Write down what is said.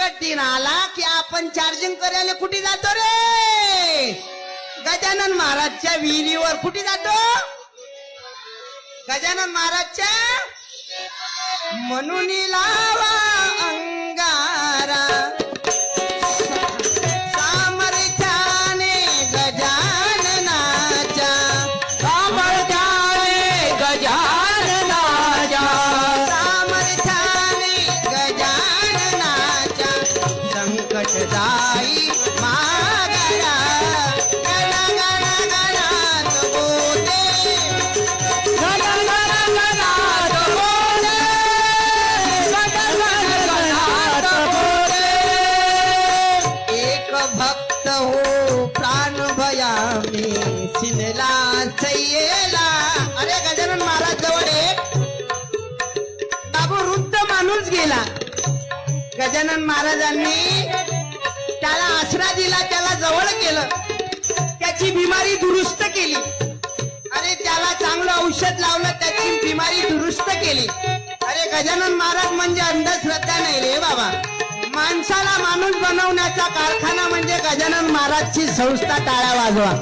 प्रकट दिन आला की आपण चार्जिंग करायला कुठे जातो रे? गजानन महाराजच्या विहिरीवर कुठे जातो? गजानन महाराजच्या म्हणून लावा. हो, अरे गजानन महाराज जवळ एक बाबू वृद्ध माणूस गेला. गजानन महाराजांनी त्याला आसरा दिला त्याला जवळ केलं. त्याची बिमारी दुरुस्त केली. आणि त्याला चांगलं औषध लावलं त्याची बिमारी दुरुस्त केली. अरे गजानन महाराज म्हणजे अंधश्रद्धा नाही रे बाबा. माणसाला माणूस बनवण्याचा कारखाना म्हणजे गजानन महाराजची संस्था टाळ्या वाजवा.